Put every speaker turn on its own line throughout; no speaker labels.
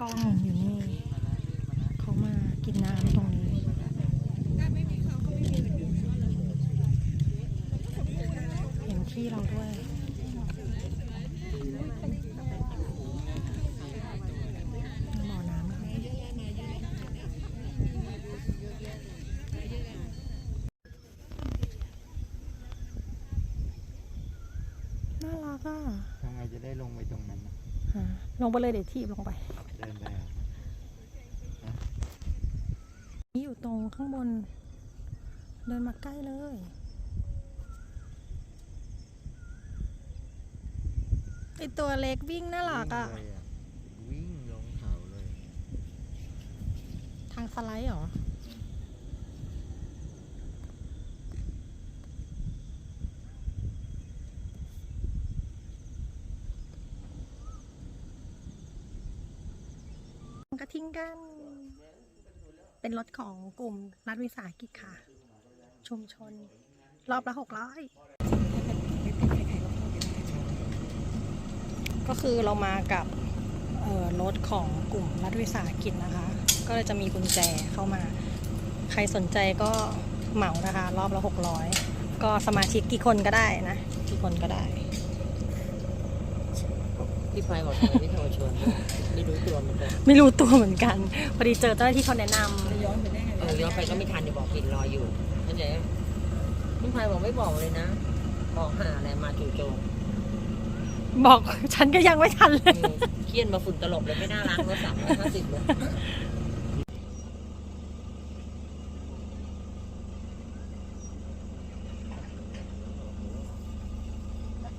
กล้องอยู่นี่ เขามากินน้ำตรงนี้ เห็นที่เราด้วยบ่อน้ำนะคะน่ารักอะ
ทำไงจะได้ลงไปตรงนั้นน่ะ
อะลงไปเลยเดี๋ยวทีบลงไป
เดินไปอะ
นี่อยู่ตรงข้าง บน เดินมาใกล้เลยไอตัวเล็กวิ่งน่ารักอะ
วิ่งเลยวิ่งลงเขาเลย
ทางสไลด์เหรอ กระทิงกัน เป็นรถของกลุ่มรัฐวิสาหกิจค่ะ ชุมชน รอบละหกร้อยก็คือเรามากับรถของกลุ่มรัฐวิสาหกิจนะคะ ก็เลยจะมีกุญแจเข้ามา ใครสนใจก็เหมานะคะ รอบละหกร้อยก็สมาชิกกี่คนก็ได้นะ กี่คนก็ได้
พี่ไฟบอกทำไมไม่โทรชวนไม่รู้ตัวเหมือนกัน
ไม่รู้ตัวเหมือนกัน พอดีเจอเจ้าหน้าที่เขาแนะนำ
ย้อนไปได้ไงเออย้อนไปก็ไม่ทันเดี๋ยวบอกปิดรออยู่เข้าใจไหมพี่ไฟบอกไม่บอกเลยนะ บอกหาอะไรมาจู่โจม
บอกฉันก็ยังไม่ทันเลย
อืมเครียดมาฝุ่นตลบเลยไม่น่ารักรถสามร้อยห้าสิบเลย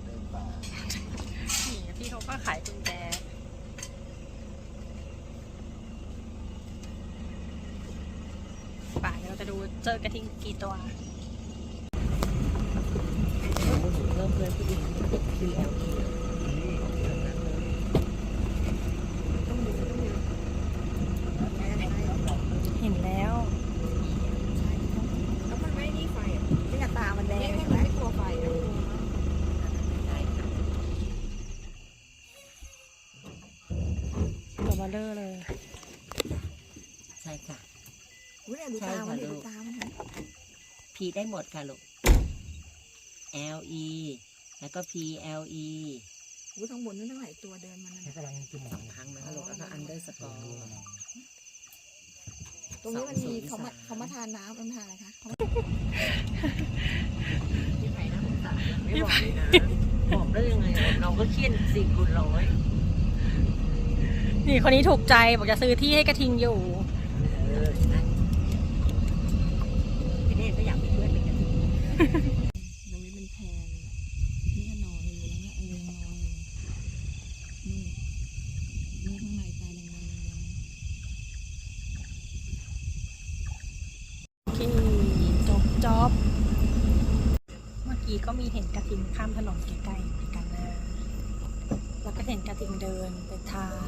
เดินป่า
นี่พี่เขายกุญแจป่าเดี๋ยวเราจะดูเจอกระทิงกี่ตัว
เริ่มเลยพี่ดิคือแล้
วห็นแล้ว
แล้วมันไม่นี่ไฟอะที่ตามันแดงใช่ไหมไม่กลัวไฟอะ
ตัวเบลเลอร์เลย
ใช่ค่ะ
อุ้ยเนี่ยดูตามันดิดูตามันนะ
พีได้หมดค่ะลูก L E แล้วก็ P L E
อุ้ยข้างบนนั่นตั้งหลายตัวเดินมานั่น
นี่
น่ะ
กำลังกินห
สองครั้งนะคะลูกแล้วก็ underscore
ตรงนี้มันมี
สองศูนย์
เขามา
สาม
เขามาทานน้ำมันทานอะไรคะเขามา
พี่ไฟน่าสงสารไม่บอกเลยนะบอกได้ยังไงอะเราก็เครียดสี่คูณร้อย
นี่คนนี้ถูกใจบอกจะซื้อที่ให้กระทิงอยู่
ตรงนี้เป็นแพนนี่ก็นอนอยู่แล้วเนี่ยเออนอนองนี่นี่ข้างในตาแดงๆแดง
ที่จบจอบ เมื่อกี้ก็มีเห็นกระทิงข้ามถนนใกล้ๆเหมือนกันนะแล้วก็เห็นกระทิงเดินไปทาง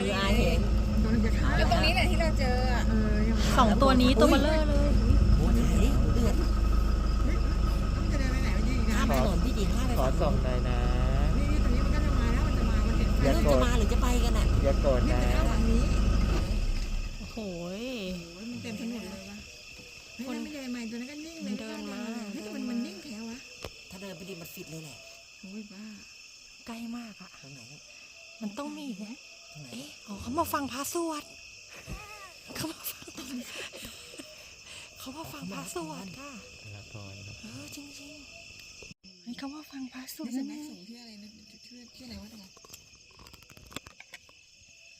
คืออาเห็น
ๆแล้วตรงนี้แหละที่เราเจออะ
สองตัว นี้ตัวเบลเลอร์เลย
โอ้ยเดือด
จะเดินไปไหนมันยืนอยู่
ห้ามถนนพี่ดีห้ามไป
ขอส่งหน่อยนะ
นี่นี่ตรงนี้มันก็จะมาแล้วมันจะมามันเห็นไฟ
อย่า
เริ่ม
โกร
จะ
ธ
มาหรือจะไปกันอะ
อย่าโกรธ
นี่
นะ
จะเข้าทางนี้
โอ้โห
โอ้ยมันเต็มถนนเลยวะเฮ้ยแล้วไม่ใหญ่ใหม่ตัวนั้นก็นิ่งเลย
เดินมา
เฮ้ยมันมันนิ่งแถววะ
ถ้าเดินไปดีมันฟิตเลยแหละ
โอ้ยบ้า
ใกล้มากอะ
ตรงไหน
มันต้องมีนะ เอ๊ะ อ๋อเขามาฟังพระสวด เขามาฟังพระสวดค่ะ
ละคร
เออจริงๆเฮ้ยเขามาฟังพระสวด
นี่
นะ
สำนักสงฆ์ที่อะไรนะชื่อชื่ออะไรวะตรงนั้น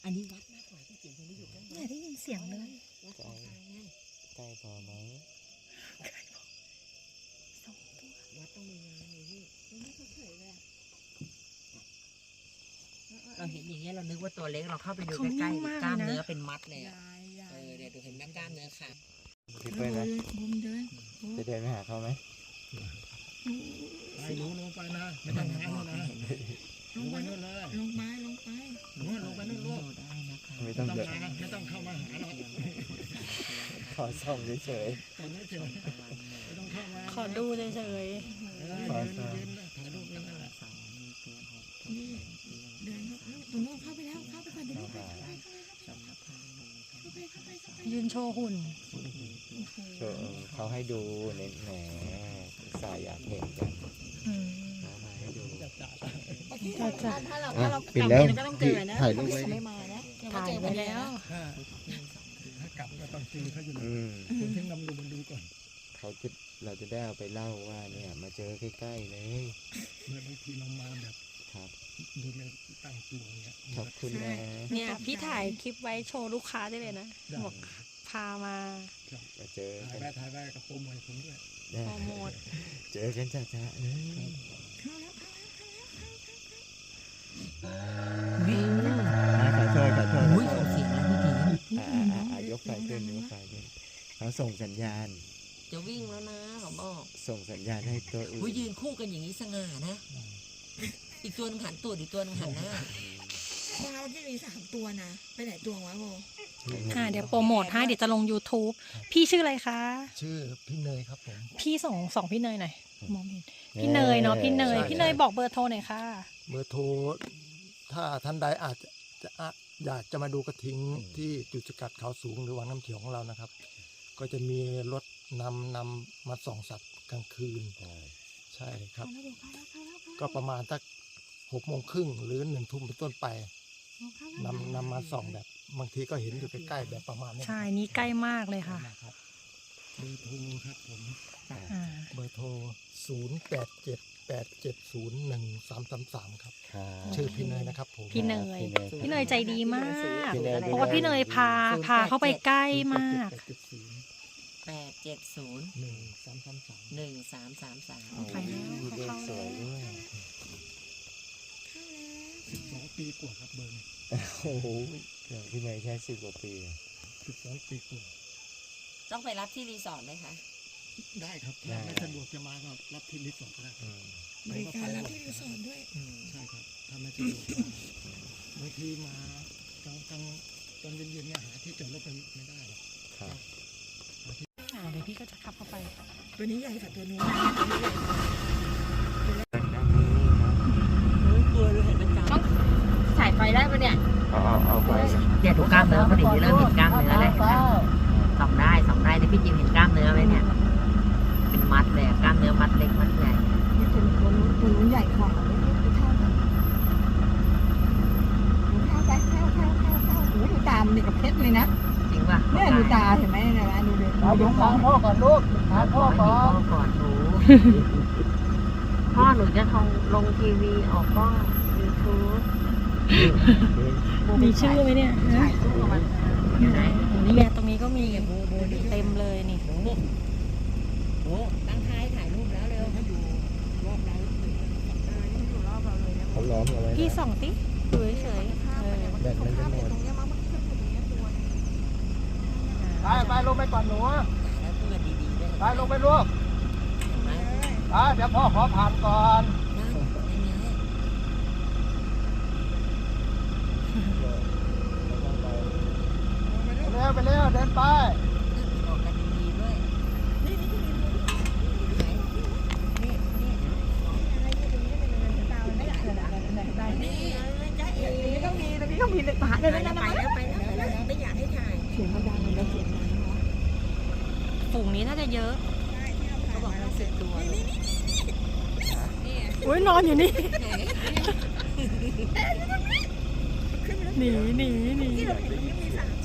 อันนี้วัดมากกว่าที่เสียงตรงนี้อยู่ใกล้
เนี่ยได้ยินเสียงเลย
วัดของกลางไง
ใกล้พอไหม
สองตัว
วัดต้องมีงานเลยพี่
ไม่เขาเฉยเลยอะ
เราเห็นอย่างเงี้ยเรานึกว่าตัวเล็กเราเข้าไปดูใกล้ๆกล้ามเนื้อเป็นมัดเลยอะ ดี๋ยวดูเห็นแม่กล้ามเนื้อค่ะ
พี่เปิ้ลนะ
บุมเดิน
จะเดินไปหาเขาไหม
ไปหนูลงไปนะไม่ต้องหาแล้วนะ
ล
ล
ง
ง
ไป
ไปนู่นเลย
ลงไปลงไป
หนูลงไปนู่นลูก
ได้นะคะ
ไม่
ไม่
ต้
ต้
อ
องง
เดิน
มาไม่ต้องเข้ามาหาเรา
ขอส่องเฉย
ตอนนี้เฉยไม่ต้องเข้ามา
ขอดูเฉย
เออ
ขอ
เดิน
ส่อง
ยืนโชว์หุ่น
โชว์เออเขาให้ดูเน็ตแหมสายอยากเห็นกัน
อืม
เขามาให้ดู
จัดจ่า
จ้าจ้า
ถ้าเรา
อะ
ถ้าเรา
ปิดแล้ว
ก็ต้องเจอนะ
ถ่ายรูปไว้
ไม่มานะเดี๋ยวก็
ถ่าย
เจอ
ไป
ไป
แล้
แล้ว ว
ถ้าถ้ากลับก็ต้องเจอเขาอยู่นะ
อืม
คุณทิ้งนำดูมันดูก่อน
เขาจะเราจะได้เอาไปเล่าว่าเนี่ย มาเจอใกล้ๆเลย
เมื่อบางทีเรามาแบบ
ครับ
ดูไม่ตั้งตัวเงี้ย
ขอบคุณนะ
เนี่ยพี่ถ่ายคลิปไว้โชว์ลูกค้าได้เลยนะ
ได้
บอกพามา
มาเจอ
ถ่าย
กัน
ไปถ่ายไปกับโปรโมทผมด้วย
ได้
โปรโมท
เจอกันจ้าจ้าเอ้ย
วิ่ง
อะขอโทษขอโทษขอ
อุ้ย
โท
ส่ง
ษ
เสียงแล้วพี่ติ๋ม
อะอะอะอะยกไฟขึ้นยกไฟขึ้นเขาส่งสัญญาณ
จะวิ่งแล้วนะเขาบอก
ส่งสัญญาณให้ตัวอื่น
อุ้ยยืนคู่กันอย่างนี้สง่านะ อีกตัวหนึงหันตูดอีกตัวหนึงหันหน้า
ปลาที่มีสามตัวนะ ไปไหนตัววะโบ
อ่าเดี๋ยวโปรโมทให้เดี๋ยวจะลง YouTube พี่ชื่ออะไรคะ
ชื่อพี่เนยครับผม
พี่ส่งส่องพี่เนยหน่อยมองไม่เห็นพี่เนยเนาะพี่เนย
ใช่
พี่เนยบอกเบอร์โทรหน่อยค่ะ
เบอร์โทรถ้าท่านใดอาจจะจะอะอยากจะมาดูกระทิงที่จุดสกัดเขาสูงหรือวังน้ำเขียวของเรานะครับ ก็จะมีรถนำนำมาส่องสัตว์กลางคืน
ใช่
ใช่ครับ ก็ประมาณสัก หกโมงครึ่งหรือหนึ่งทุ่มเป็นต้นไปนำนำมาส่องแบบ บางทีก็เห็นอยู่ใกล้ๆแบบประมาณนี้
ใช่นี่ใกล้มากเลยค่ะ
นะครับเบอร์โทรครับผม
อ่า
เบอร์โทร 0 8 7 8 7 0 1 3 3 3ครับ
ครับ
ชื่อพี่เนยนะครับผม
พี่เนย
พี่เนย
พี่เนยใจดีมาก
พี่เนย
เพราะว่าพี่เนยพาพาเข้าไปใกล้มาก
8 7 0
แปดเจ็ดศูนย์
1 3 3 3
หนึ่งสามสามสาม
ไปแล้ว
มีเด็กสวยด้วย
12 ปีกว่าครับเบอร์นี้
โอ้โหเดี๋ยวพี่เนยแค่สิบกว่าปีอะ
12ปีกว่า
ต้องไปรับที่รีสอร์ทไหมคะ
ได้ครับถ้าไม่สะดวกจะมาก็รับที่รีสอร์ทก็ได้
อืม
บริการรับที่รีสอร์ทด้วย
ใช่ครับถ้าไม่สะดวกก็บางทีมากลางกลางตอนเย็นๆเนี่ยหาที่จอดรถไม่ไม่ได้หรอก
ครับ
อ่าเดี๋ยวพี่ก็จะขับเข้าไป
ตัวนี้ใหญ่กว่าตัวนู้น
ด้านนี้ครับ
กลัวเลยเห็นเป็นจัง
ฉายไฟได้ปะเนี่ย
เอาเอาเอาไป
เนี่ย ดูกล้ามเนื้อเขาถึงจะเริ่มเห็นกล้ามเนื้อเลยเห็นไหมส่องได้ส่องได้เนี่ยพี่จิมเห็นกล้ามเนื้อไหมเนี่ย เป็นมัดเลยอะกล้ามเนื้อมัดเล็กมัดใหญ่
นี่ตัวตัวนู้นตัวนู้นใหญ่กว่าไม่ไม่ไม่เท่ากันเข้าไปเข้าเข้าเข้าเข้าโอ้ยดูตามนี่กับเพชรเลยนะ
จริงป่ะ
เนี่ยดูตาเห็นไหมเนี่ยนะดูดิ
เอายกทางพ่อก่อนลูกทางพ่อก่อน
พ่อก่อนหนูพ่อหนูจะทงลงทีวีออกกล้องยูทูบ
มีชื่อไหมเนี่ยฮะ
อยู่ไหน
นี่ไงตรงนี้ก็มีเต็มเลยนี่
โอ้ตั้งท้ายถ่ายรูปแล้วเร็ว
ให้อยู่รอบเรา
อยู่รอบเราเลยนะ
เขาล้อมเอาไว้
พี่ส่องติดูเฉยๆเออ
แบตมันจะหมด
ตรงเนี้ยมั้งมันขึ้นอยู่ตรงเนี้ยตัวนึง
ไปไปลงไปก่อนหนู
แล้วพูดกันดีๆด้วย
ไปลงไปลูก
เห็นไหม
ไปเดี๋ยวพ่อขอผ่านก่อน
นั่นเป็นไง
เร็วไปเร็วเดินไป
บอกกันดีๆด้วย
นี่นี่นี่นี่นี่อะไรอยู่ตรงนี้เป็นตามันไม่ได้เลยนะตานี่จ้าเอ๋ตรงนี้ต้องมีตรงนี้ต้องมีเลยปะเดี๋ยว
ไป
นะ
แล้วไปแล้วไปแล้วไปแล้วไม่อยากให้ถ่าย
เสียงมันดังเลยเสียงดังเนาะ
ฝูงนี้น่าจะเยอะ
เขาบอกเราสิบตัวเลย
อุ้ยนอนอยู่นี่ หนีหนีหนี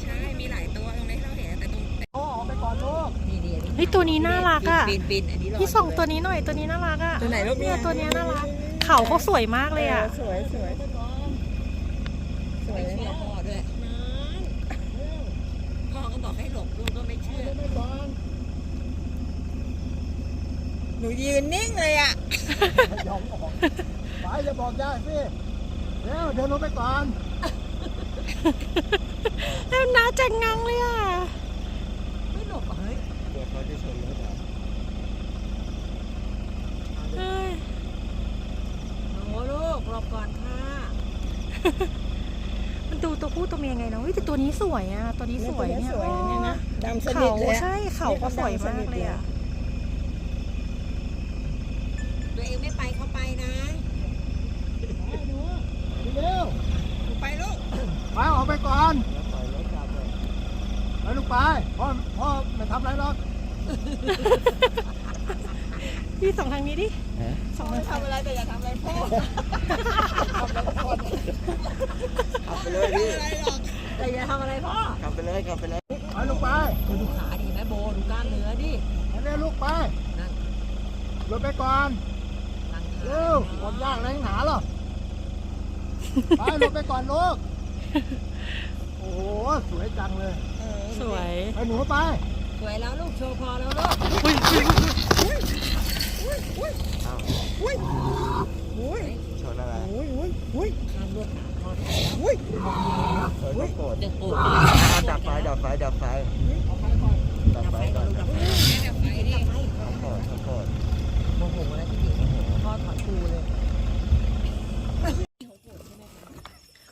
ใช่ มีหลายตัวตรงนี้เราเห็นแต่ตรง
โอ้ออกไปก่อนลูก
นี่ดีอันนี้
เฮ้ยตัวนี้น่ารักอะ
ปีนปีนอันนี้ร
พี่ส่องตัวนี้หน่อยตัวนี้น่ารักอะ
ตัวไหนลูก
เนี่ยตัวเนี้ยน่ารักเขาเขาสวยมากเลยอะ
สวยสวย
ไม่เชื่อพ่อด้วยพ่อก็บอกให้หลบลูกก็ไม่เชื่อ
หนูยืนนิ่งเลยอะ
ยอมออกไปจะบอกย่าสิเร็วเดินลงไปก่อน
แล้วน้าจังงังเลยอะ
ไม่หลบอะเฮ้ย
เดี๋ยวเขาจะชนรถเรา
เอ้ย
โอ้ลูกหลบก่อนค่ะ
มันดูตัวผู้ตัวเมียไงเนาะเฮ้ยแต่ตัวนี้สวยอะ ตัวนี้สวยเนี่ย
สวยเนี่ยนะดำสนิ
เขา
ทเลยอะ
ใช่เขาก็สวยมากเลยอะ
ตัวเองไม่ไปเขาไปนะ
เร็ว
ไปลูก
ไปออกไปก่อน ไปลูกไปพ่อพ่อไม่ทำอะไรหรอก
พี่สองทางนี้ดิ
ฮะ
สองทาง
ทำอะไรแต่อย่าทำอะไรพ่อ
ขับไปเลยพี่
แต่อย่าทำอะไรพ่อ
ขับไปเลยขับไปเลย
ไปลูกไป
ดูขาดีไหมโบดูกล้ามเนื้อดิ
ไปเร็วลูกไป
นั่ง
รถไปก่อน
นั่ง
เร็วหมดยากแรงหนาหรอไปรถไปก่อนลูก โอ้โห สวยจังเลย
สวย
ไปหนูไป
สวยแล้วลูกโชว์พอแล้วลูก
อ้าว
อุ้ยอุ้ย
ชนอะไร
อุ้ยอุ้ยอุ้ย
ข้ามรวดขาพ่อ
อุ้ย
เออต้องโกรธ
เดี๋ยวโกรธ
อ่าดับไฟดับไฟดับไฟดับไฟก่อน
ดั
ดั
บบไฟ
ไฟ
ดับไฟดิ
ต้องโกรธต้องโกรธ
โมโหแล้วพี่หญิงพ่อถอดครูเลย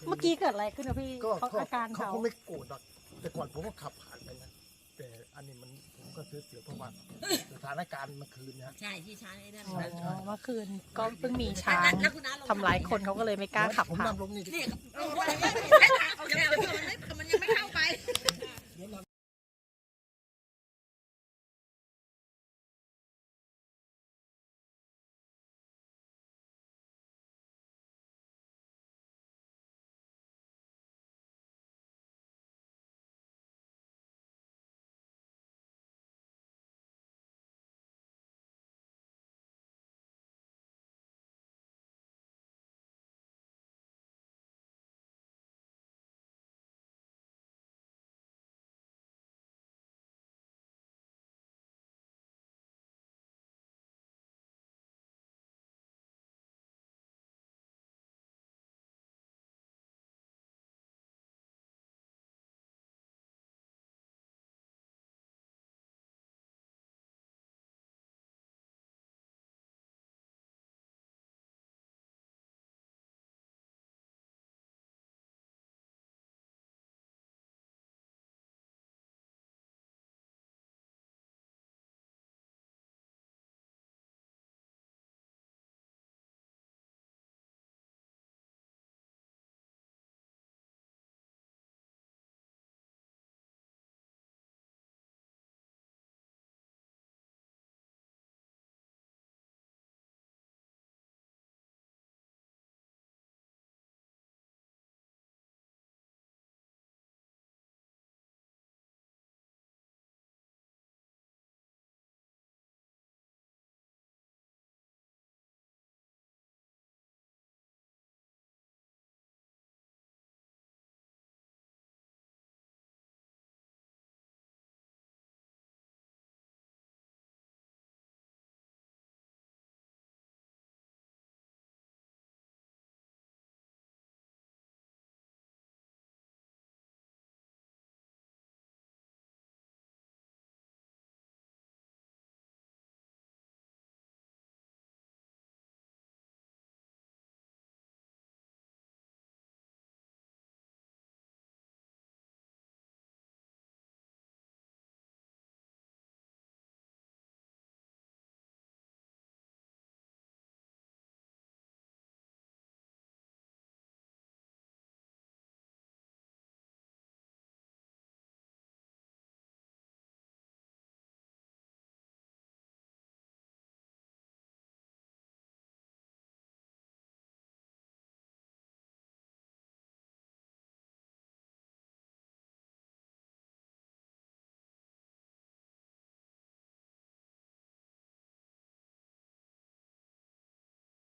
เมื่อกี้เกิดอะไรขึ้นนะพี่
ก็
เขาอาการ
เขา
เขา
เขาไม่โกรธหรอก แต่ก่อนผมก็ขับผ่านไปนะแต่อันนี้มันผมก็เสียเสียเพราะว่าสถานการณ์เมื่อคืนเนะ
ใช่ที่ช้างไอ้นั่น
อ๋อเมื่อคืนก็เพิ่งมีช้างทำร้ายคนเขาก็เลยไม่กล้าขับ
ผม
ผ่าน
นำลงนี่
นี่โอเคมันยังไม่เข้าไป